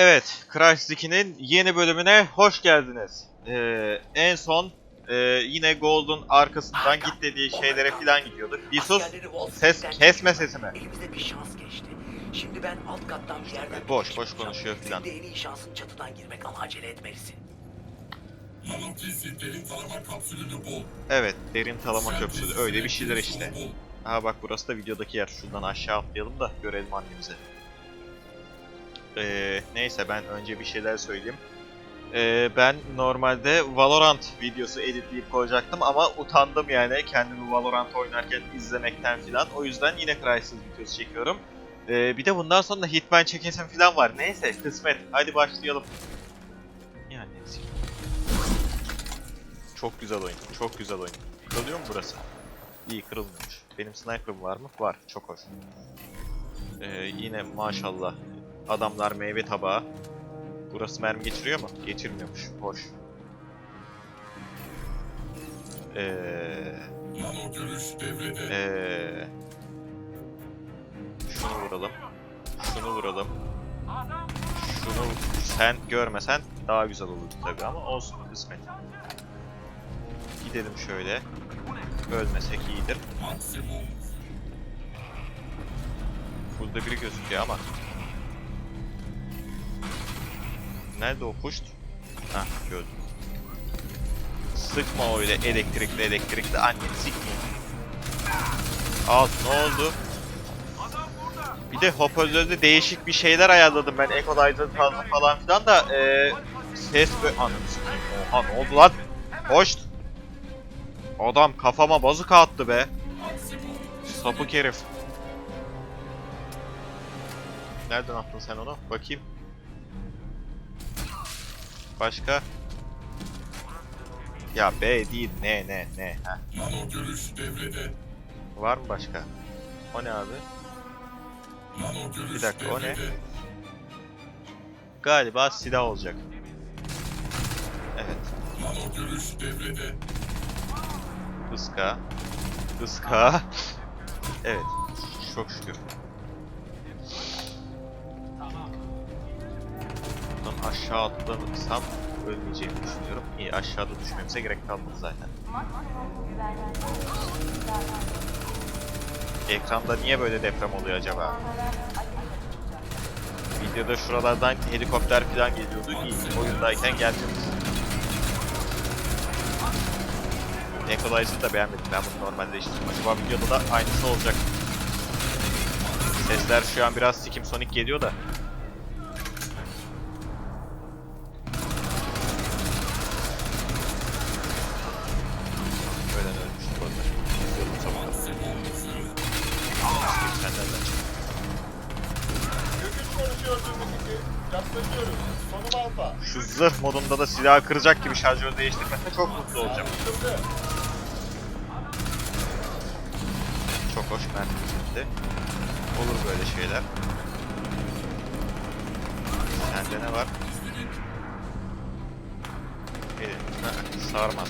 Evet, Crysis 2'nin yeni bölümüne hoş geldiniz. Ee, en son e, yine Gold'un arkasından git dediği şeylere falan gidiyorduk. Bir sus, ses kesme sesimi. Elimizde bir şans geçti. Şimdi ben alt kattan bir yerden... boş, boş konuşuyor filan. Senin de en iyi şansın çatıdan girmek ama acele etmelisin. Nanotrisi derin tarama kapsülünü bul. Evet, derin köprüsü. bizi Öyle bir şeyler işte. Aha bak burası da videodaki yer. Şuradan aşağı atlayalım da görelim annemizi. Ee, neyse ben önce bir şeyler söyleyeyim. Ee, ben normalde Valorant videosu editleyip koyacaktım ama utandım yani kendimi Valorant oynarken izlemekten filan. O yüzden yine Crysis videosu çekiyorum. Ee, bir de bundan sonra Hitman çekesim filan var. Neyse kısmet. Hadi başlayalım. Yani Çok güzel oyun. Çok güzel oyun. Kırılıyor mu burası? İyi kırılmıyormuş. Benim sniper'ım var mı? Var. Çok hoş. Ee, yine maşallah adamlar meyve tabağı. Burası mermi geçiriyor mu? Geçirmiyormuş. Hoş. Ee, Nano görüş devrede. ee, şunu vuralım. Şunu vuralım. Şunu sen görmesen daha güzel olurdu tabii ama olsun kısmet. Gidelim şöyle. Ölmesek iyidir. Burada biri gözüküyor ama. Nerede o puşt? Hah gördüm. Sıkma öyle elektrikli elektrikli anneni sikmeyin. Al ne oldu? Bir de hoparlörde değişik bir şeyler ayarladım ben equalizer tarzı falan filan da eee ses ve sikeyim. Oha ne oldu lan? Hoş. Adam kafama bazuka attı be. Sapık herif. Nereden attın sen onu? Bakayım. Başka? Ya B değil ne ne ne. Heh. Nano görüş devrede. Var mı başka? O ne abi? Nano görüş Bir dakika, o ne? devrede. Galiba silah olacak. Evet. Nano görüş devrede. Iska. Iska. evet. Çok şükür. Aşağı atlarsam ölmeyeceğimi düşünüyorum. İyi aşağıda düşmemize gerek kalmadı zaten. Ekranda niye böyle deprem oluyor acaba? Videoda şuralardan helikopter falan geliyordu. İyi oyundayken gelmiyordu. Equalizer'ı da beğenmedim. Ben bunu normalleştirdim. Acaba videoda da aynısı olacak. Sesler şu an biraz Sikim Sonic geliyor da. Sen nereden çıktın? Göküş konuşuyorsun Mekiki. Yaklaşıyoruz. Sonum alfa. Şu zırh modunda da silahı kıracak gibi şarjör değiştirmese çok mutlu olacağım. Çok hoş mermi gitti. Olur böyle şeyler. Sende ne var? Elin sarmaz.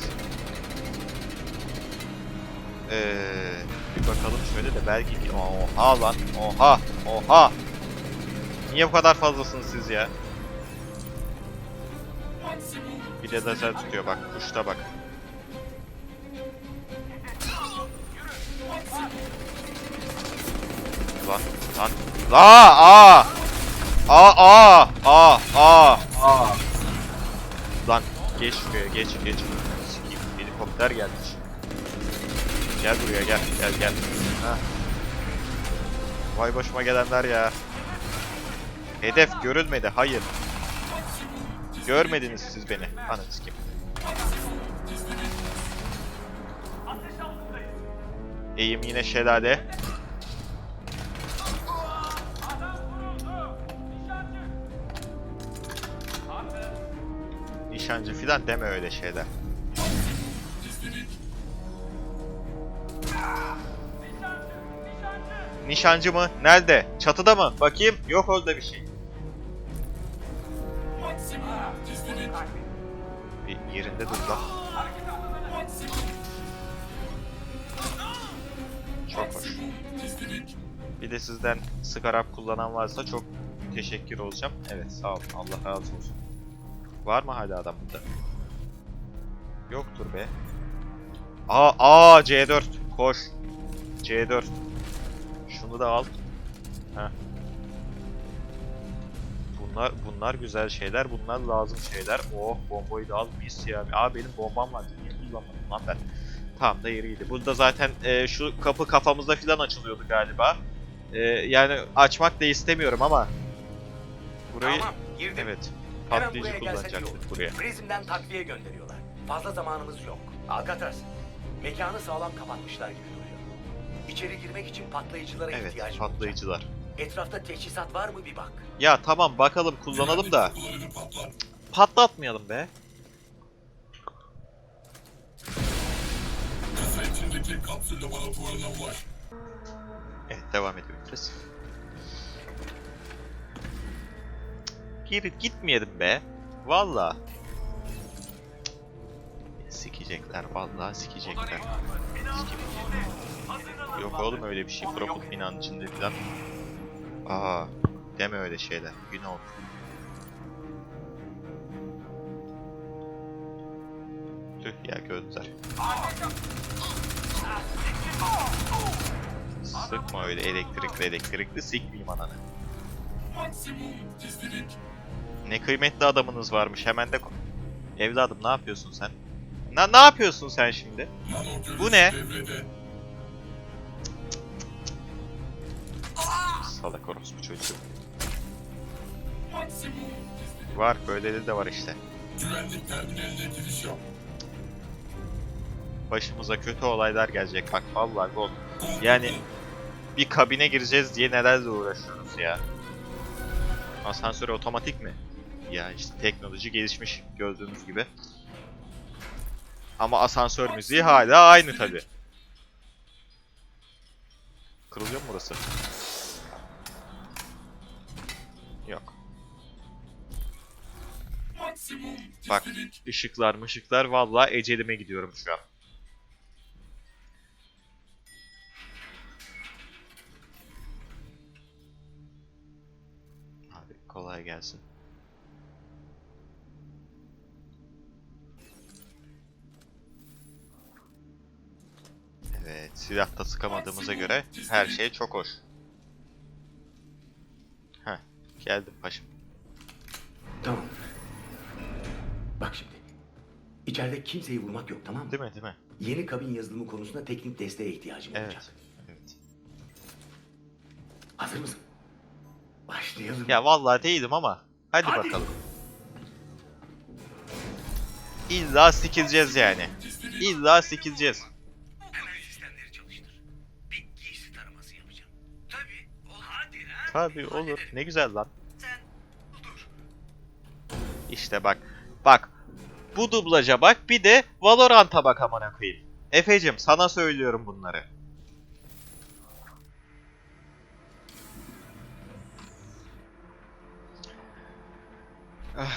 Ee, bir bakalım şöyle de belki bir... Oha lan! Oha! Oha! Niye bu kadar fazlasınız siz ya? Bir de lazer tutuyor bak. Kuşta bak. Lan lan. La a. A a a a a. Lan geç geç geç. Sikeyim helikopter gelmiş. Gel buraya gel gel gel. Ha. Vay başıma gelenler ya. Hedef görülmedi hayır. Görmediniz siz beni. Ananı sikeyim. Eğim yine şelale. Nişancı filan deme öyle şeyler. Nişancı mı? Nerede? Çatıda mı? Bakayım. Yok orada bir şey. Bir yerinde dur lan. Çok hoş. Bir de sizden skarap kullanan varsa çok müteşekkir olacağım. Evet sağ olun. Allah razı olsun. Var mı hala adam burada? Yoktur be. Aa, aa C4. Koş. C4. Şunu da al. Heh. Bunlar bunlar güzel şeyler. Bunlar lazım şeyler. Oh bombayı da al. Mis ya. Aa benim bombam var. Niye kullanmadım lan ben? Tam da yeriydi. Burada zaten e, şu kapı kafamızda falan açılıyordu galiba. E, yani açmak da istemiyorum ama burayı Tamam girdim. evet Hemen patlayıcı buraya gelsek iyi kullanacaktık buraya. Prizmden takviye gönderiyorlar. Fazla zamanımız yok. Alcatraz, mekanı sağlam kapatmışlar gibi. İçeri girmek için patlayıcılara Evet ihtiyacım patlayıcılar. olacak. Etrafta teçhizat var mı bir bak. Ya tamam bakalım kullanalım da patlatmayalım be. Kasa içindeki kapsül laboratuvarına ulaş. Evet devam ediyoruz. Geri gitmeyelim be. Valla. Sikecekler vallahi sikecekler. Yok oğlum öyle bir şey. Profit binanın içinde falan. Aa, deme öyle şeyler. Günah olur. Tüh ya gözler. Sıkma öyle elektrikli elektrikli sikmeyeyim ananı. Ne kıymetli adamınız varmış hemen de Evladım ne yapıyorsun sen? Na ne yapıyorsun sen şimdi? Bu ne? Salak orospu çocuğu. Var böyleleri de var işte. Güvenlik terminaline giriş yap. Başımıza kötü olaylar gelecek bak vallahi gol. Yani-. Bir kabine gireceğiz diye nelerle uğraşıyoruz ya. Asansör otomatik mi? Ya işte teknoloji gelişmiş gördüğünüz gibi. Ama asansör müziği hala aynı tabi. Kırılıyor mu burası? Bak. Işıklar mışıklar vallahi ecelime gidiyorum şu an. Abi kolay gelsin. Evet, silah da sıkamadığımıza göre her şey çok hoş. Heh, geldim paşam. Tamam. Bak şimdi. İçeride kimseyi vurmak yok tamam mı? Değil mi, değil mi? Yeni kabin yazılımı konusunda teknik desteğe ihtiyacım olacak. Evet. Evet. Hazır mısın? Başlayalım. Ya vallahi değilim ama hadi, Hadi. bakalım. İlla sikileceğiz yani. İlla sikileceğiz. Hemen sistemleri çalıştır. Bir giysi taraması yapacağım. Tabii. O hadi ha. Tabii olur. Ne güzel lan. Sen dur. İşte bak. Bak. Bu dublaja bak bir de Valorant'a bak amına koyayım. Efecim sana söylüyorum bunları. Nano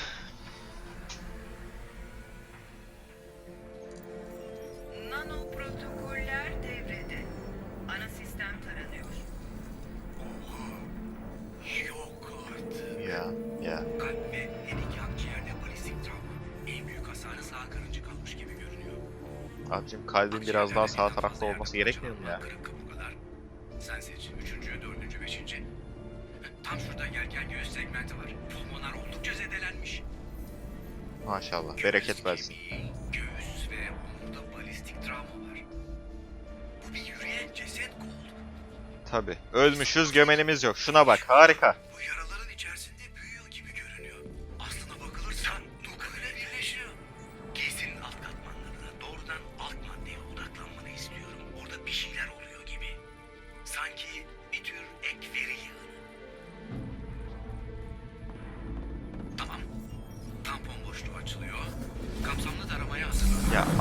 Abicim kalbin biraz daha sağ tarafta olması gerekmiyor mu ya? Sen seç. Üçüncü, dördüncü, beşinci. Tam şurada gelken göğüs segmenti var. Pulmonar oldukça zedelenmiş. Maşallah. Bereket versin. Göğüs ve omurda balistik travma var. Bu bir yürüyen ceset kol. Tabi. Ölmüşüz gömenimiz yok. Şuna bak harika.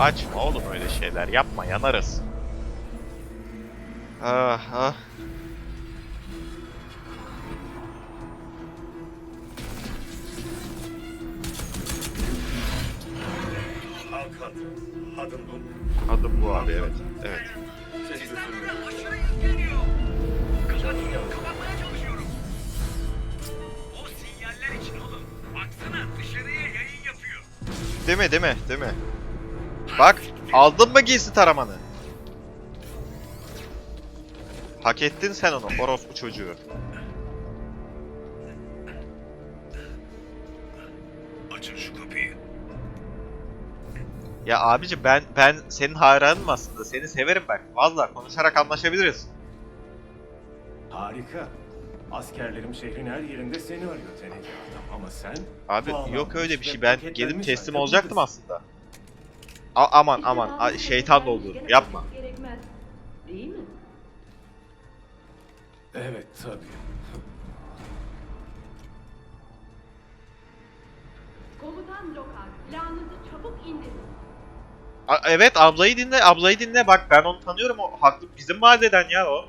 Açma oğlum öyle şeyler. Yapma yanarız. Ah ah. Adım bu. Adım bu abi evet. Evet. Sizden böyle aşırı yükleniyor. Kapatıyor, kapatmaya çalışıyorum. O sinyaller için oğlum. Baksana dışarıya yayın yapıyor. Deme deme deme. Bak aldın mı giysi taramanı? Hak ettin sen onu orospu çocuğu. Açın şu kapıyı. Ya abici ben ben senin hayranım aslında. Seni severim ben. Vallahi konuşarak anlaşabiliriz. Harika. Askerlerim şehrin her yerinde seni arıyor teneke adam. Ama sen... Abi yok öyle bir şey. Ben gelip teslim olacaktım aslında. A- aman aman a- şeytan da olur. Yapma. Gerekmez. Değil mi? Evet tabii. Komutan Lokar, silahınızı çabuk indirin. A- evet ablayı dinle, ablayı dinle. Bak ben onu tanıyorum. O haklı bizim mahalleden ya o.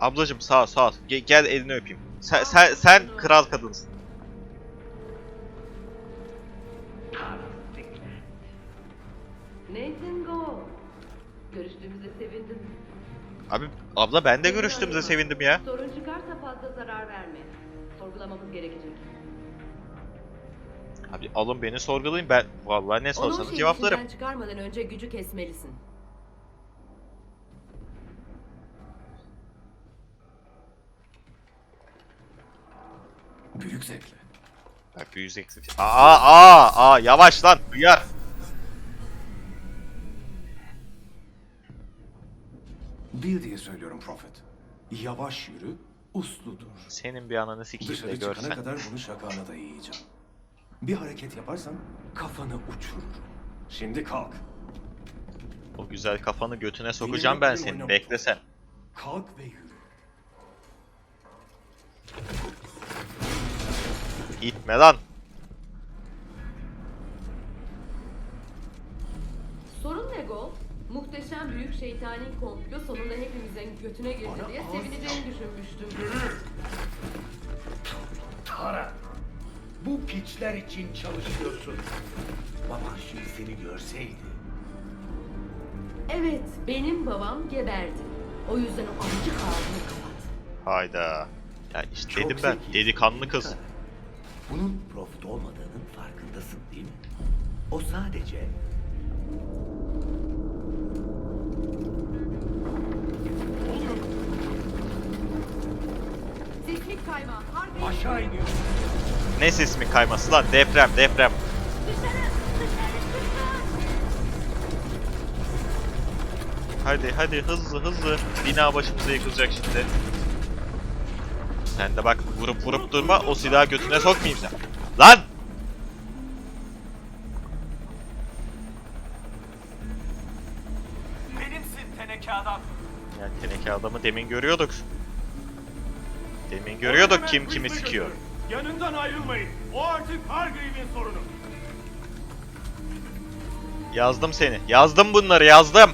Ablacım sağ ol, sağ ol. Ge- gel elini öpeyim. Sen, sen, sen kral kadınsın. Nathan Go. Görüştüğümüze sevindim. Abi abla ben de görüştüğümüze sevindim ya. Sorun çıkarsa fazla zarar verme. Sorgulamamız gerekecek. Abi alın beni sorgulayın ben vallahi ne sorsanız cevaplarım. içinden çıkarmadan önce gücü kesmelisin. Büyük zevkle. Bak büyük eksik. Aa aa aa yavaş lan uyar. Bil diye söylüyorum Prophet. Yavaş yürü, uslu dur. Senin bir ananı sikeyim de Dışarı çıkana görsen. kadar bunu şakana da yiyeceğim. Bir hareket yaparsan kafanı uçururum. Şimdi kalk. O güzel kafanı götüne sokacağım ben senin. Bekle sen. Kalk ve yürü. İtme lan. Sorun ne Go? Muhteşem büyük şeytani komplo sonunda hepimizin götüne girdi Bana diye sevineceğini düşünmüştüm. Tara. Bu piçler için çalışıyorsun. Baban şimdi seni görseydi. Evet, benim babam geberdi. O yüzden o amcık ağzını kapat. Hayda. Ya işte Çok dedim ben. zeki. Delikanlı kız. Bunun profit olmadığının farkındasın değil mi? O sadece Sismik kayma, harbi. aşağı iniyor. Ne sismik kayması lan? Deprem deprem. Dışarı, dışarı, dışarı. Hadi hadi hızlı hızlı. Bina başımıza yıkılacak şimdi. Sen de bak vurup vurup durma o silahı götüne sokmayayım sen. Lan! Benimsin teneke adam. Ya teneke adamı demin görüyorduk. Demin görüyorduk kim kimi sikiyor. Yanından ayrılmayın. O artık Hargreave'in sorunu. Yazdım seni. Yazdım bunları yazdım.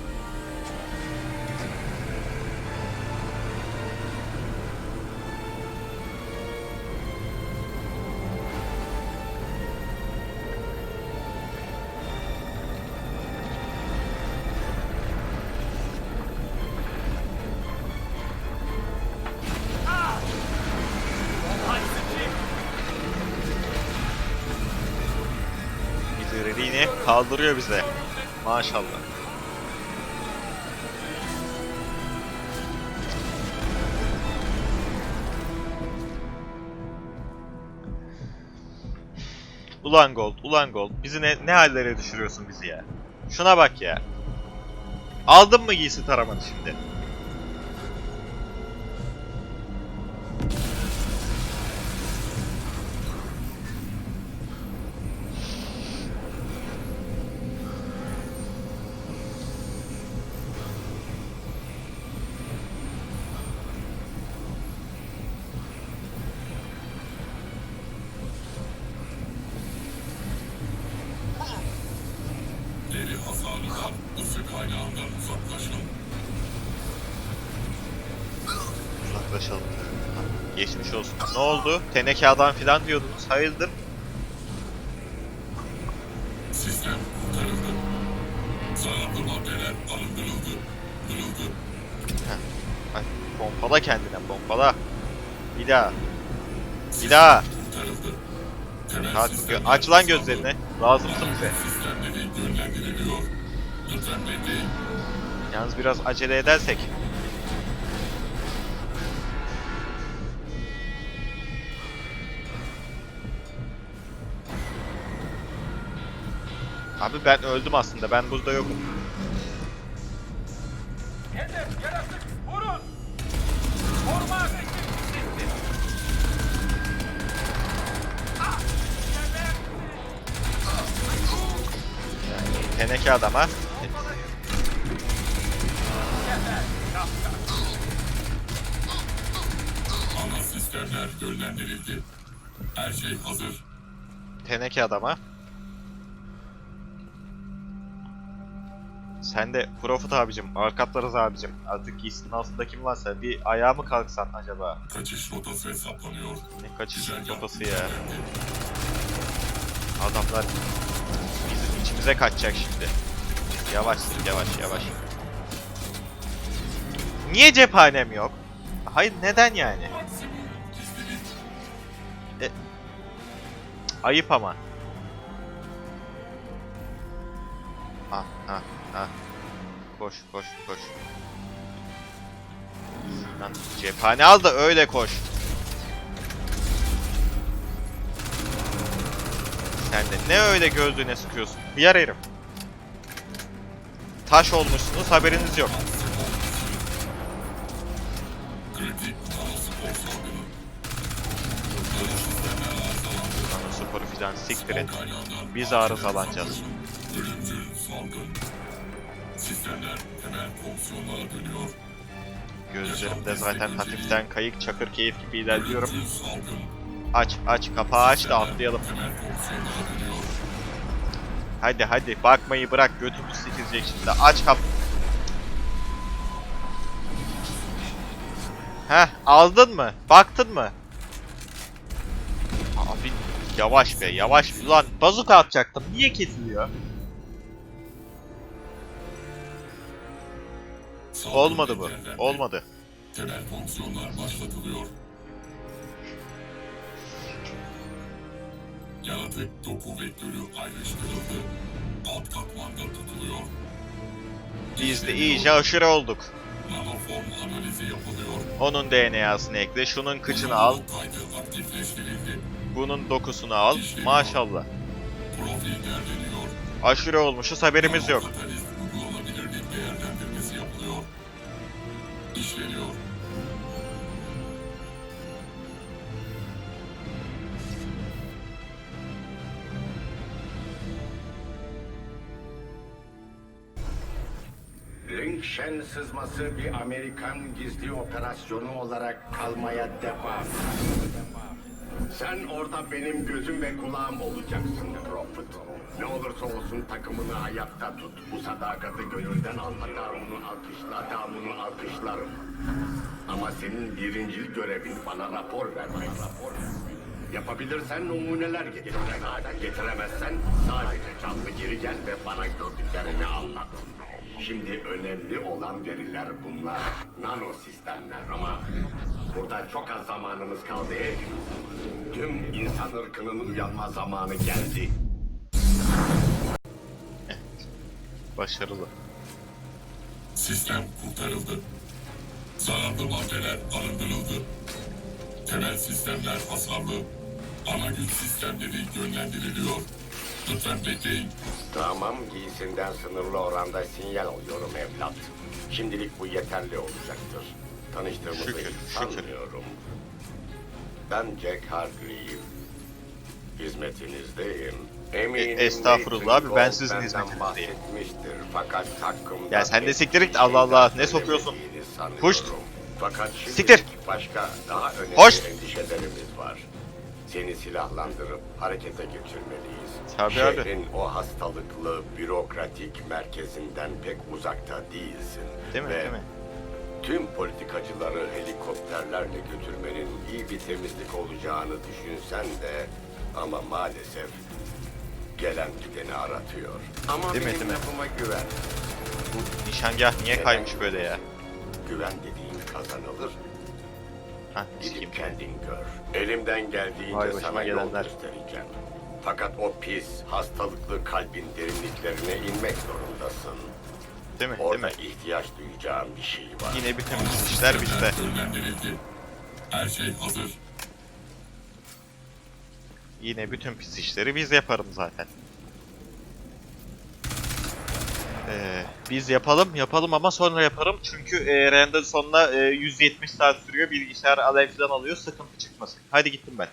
Kaldırıyor bize. Maşallah. Ulan Gold, ulan Gold. Bizi ne, ne hallere düşürüyorsun bizi ya. Şuna bak ya. Aldın mı giysi taramanı şimdi? Geçmiş olsun. Ne oldu? Teneke adam filan diyordunuz. Hayırdır? Sistem kurtarıldı. Zararlı maddeler arındırıldı. Kırıldı. Ay, pompala kendine pompala. Bir daha. Bir daha. Kurtarıldı. Temel Kalk, sistemler gö- aç lan gözlerini. Lazımsın bize. Sistemleri yönlendiriliyor. Lütfen bekleyin. Yalnız biraz acele edersek. Abi ben öldüm aslında. Ben burada yokum. Hedef yaratık vurun. Koruma ateşi. Teneke adama. Ana sistemler yönlendirildi. Her şey hazır. Teneke adama. Sen de Profit abicim, Arkatlarız abicim. Artık giysinin altında kim varsa bir ayağa mı kalksan acaba? Kaçış rotası hesaplanıyor. Ne kaçış Güzel yaptın. ya. Adamlar bizim içimize kaçacak şimdi. Yavaş yavaş yavaş. Niye cephanem yok? Hayır neden yani? E, ayıp ama. Koş koş koş. Lan cephane al da öyle koş. Sen de ne öyle gözlüğüne sıkıyorsun? Hıyar herif. Taş olmuşsunuz haberiniz yok. Sporu filan siktir et. Kaynağından Biz arızalanacağız. Sistemler temel fonksiyonlara dönüyor. Gözlerimde zaten hafiften kayık çakır keyif gibi ilerliyorum. Aç aç kapağı aç da atlayalım. Hadi hadi bakmayı bırak götümüz sikilecek şimdi. Aç kap. Heh aldın mı? Baktın mı? Abi yavaş be yavaş. Ulan bazuka atacaktım. Niye kesiliyor? Olmadı bu. Olmadı. Temel fonksiyonlar başlatılıyor. Yaratık doku vektörü ayrıştırıldı. Alt katmanda tutuluyor. Biz de iyice aşırı olduk. Nanoform analizi yapılıyor. Onun DNA'sını ekle, şunun kıçını al, Nano Kaydı aktifleştirildi. bunun dokusunu al. Maşallah. Profil derleniyor. Aşırı olmuşuz haberimiz yok. Katalist Linkşen sızması bir Amerikan gizli operasyonu olarak kalmaya devam. Sen orada benim gözüm ve kulağım olacaksın Prophet. Ne olursa olsun takımını hayatta tut. Bu sadakati gönülden alma damını alkışla, damını alkışlarım. Ama senin birincil görevin bana rapor vermek. Rapor vermek. Yapabilirsen numuneler getir. Getiremezsen sadece canlı geri gel ve bana gördüklerini anlat. Şimdi önemli olan veriler bunlar. Nano sistemler ama burada çok az zamanımız kaldı. Tüm insan ırkının uyanma zamanı geldi. Başarılı. Sistem kurtarıldı. Zararlı maddeler arındırıldı. Temel sistemler hasarlı. Ana güç sistemleri yönlendiriliyor. Lütfen bekleyin. Tamam giysinden sınırlı oranda sinyal alıyorum evlat. Şimdilik bu yeterli olacaktır. Tanıştığımızı Şükür, hiç şükür. sanmıyorum. Ben Jack Hargreave. Hizmetinizdeyim. Eminim E, estağfurullah abi, ben sizin hizmetinizdeyim. bahsetmiştir. Fakat Ya sen de siktir git, şey Allah Allah, ne sokuyorsun? Puşt. Fakat Siktir. başka daha önemli Hoş. endişelerimiz var. Seni silahlandırıp harekete geçirmeliyiz. Tabii abi. Şehrin o hastalıklı bürokratik merkezinden pek uzakta değilsin. Değil mi? Ve Değil mi? Tüm politikacıları helikopterlerle götürmenin iyi bir temizlik olacağını düşünsen de ama maalesef gelen gideni aratıyor. Ama Değil benim değil mi? güven. Bu nişangah niye kaymış böyle ya? Güven dediğin kazanılır. Ha. Gidip kendin gör. Elimden geldiğince Vay başıma sana yol gelenler. göstereceğim. Fakat o pis, hastalıklı kalbin derinliklerine inmek zorundasın. Değil mi? Değil Orada mi? ihtiyaç duyacağım bir şey var. Yine bütün işler bizde. Her şey hazır. Yine bütün pis işleri biz yaparım zaten. Ee, biz yapalım, yapalım ama sonra yaparım. Çünkü e, render sonuna e, 170 saat sürüyor. Bilgisayar alev falan alıyor. Sıkıntı çıkmasın. Hadi gittim ben.